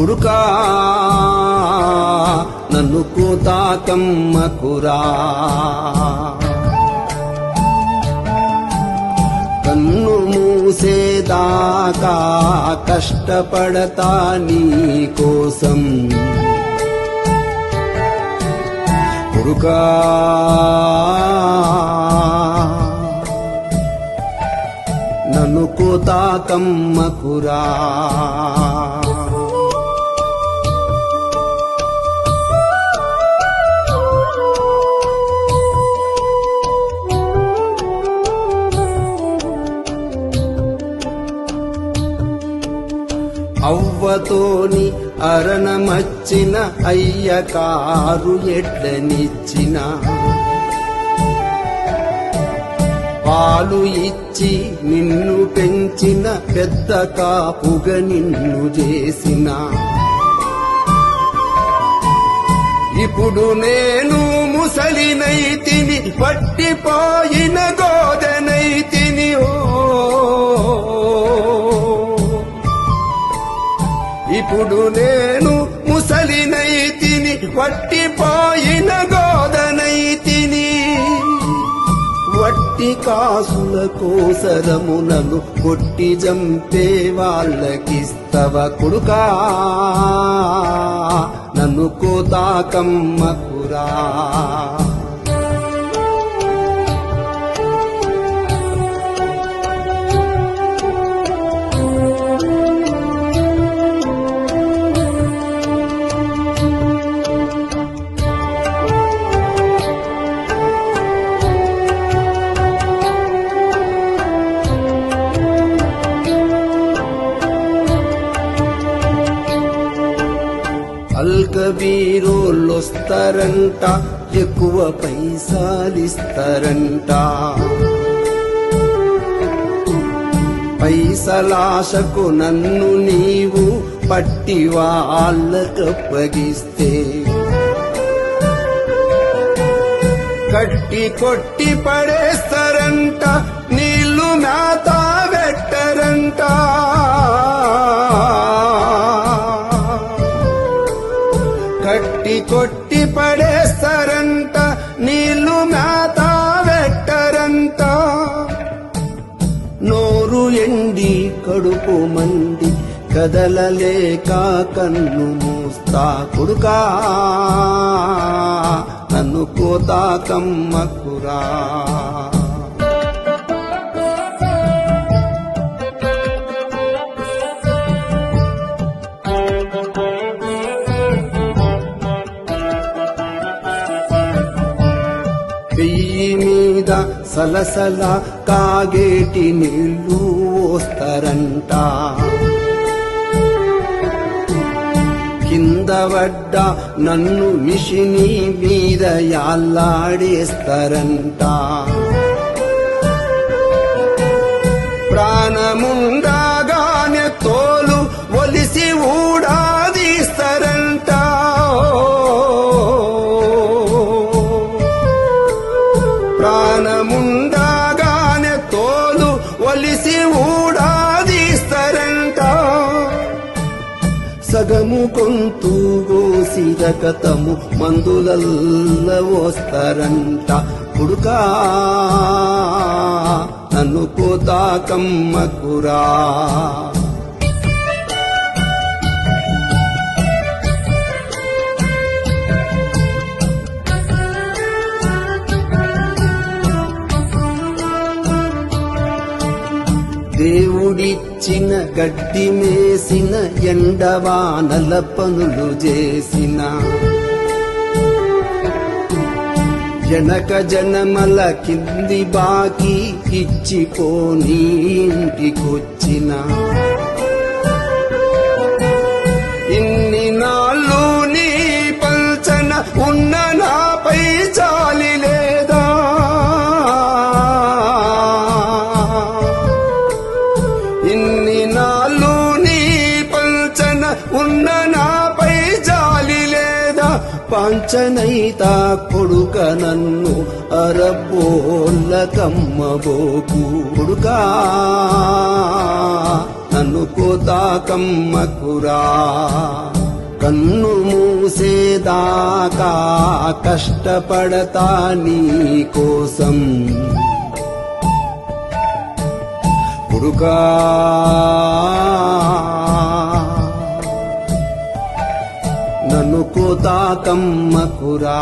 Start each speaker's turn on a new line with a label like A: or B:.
A: కొడుకా నన్ను కూతాకమ్మకురా కన్ను మూసేదాకా కష్టపడతా నీ కోసం. కొడుకా నన్ను కూతాకమ్మకురా అవ్వతోని అరణమచ్చిన అయ్య కారు ఎడ్లనిచ్చిన పాలు ఇచ్చి నిన్ను పెంచిన పెద్ద కాపుగ నిన్ను చేసిన. ఇప్పుడు నేను ముసలినైతిని పట్టిపోయిన గోదనైతి నేను ముసలినైతిని గోదనై గోదనైతిని. వట్టి కాసుల కోసరమునను కొట్టి జంపే వాళ్ళకిస్తవ కొడుకా. నన్ను కోతాకమ్మకురా వస్తారంట ఎక్కువ పైసాలిస్తారంట. పైసలాశకు నన్ను నీవు పట్టి వాళ్ళకప్పగిస్తే కట్టి కొట్టి పడేస్తారంట నీళ్ళు మేత కొట్టి పడేస్తారంట నీళ్ళు మేత నోరు ఎండి కడుపు మండి కదలలేక కన్ను మూస్తా కొడుకా. నన్ను కోతాకమ్మకురా సలసల కాగేటి నీళ్ళు వస్తారంట. కింద పడ్డ నన్ను మిషిని మీద యాల్లాడేస్తారంట. ప్రాణము సగము కొంతు గోసి రకతము మందులల్ల వస్తారంట కుడుకా నన్ను కోతాకమ్మకురా దేవుడిచ్చిన గడ్డి మేసిన ఎండవానల పనులు చేసిన. జనక జనమల కింది బాకి ఇచ్చిపోని ఇంటికొచ్చినా. ఉన్న నాపై జాలి లేదా? పాంచనైత కొడుక నన్ను అరబోల్ల కమ్మబోకు. కొడుకా నన్ను కోతా కమ్మకురా. కన్ను మూసేదాకా కష్టపడతా నీ కోసం. పుడుకా నన్ను కోతాతమ్మ కురా.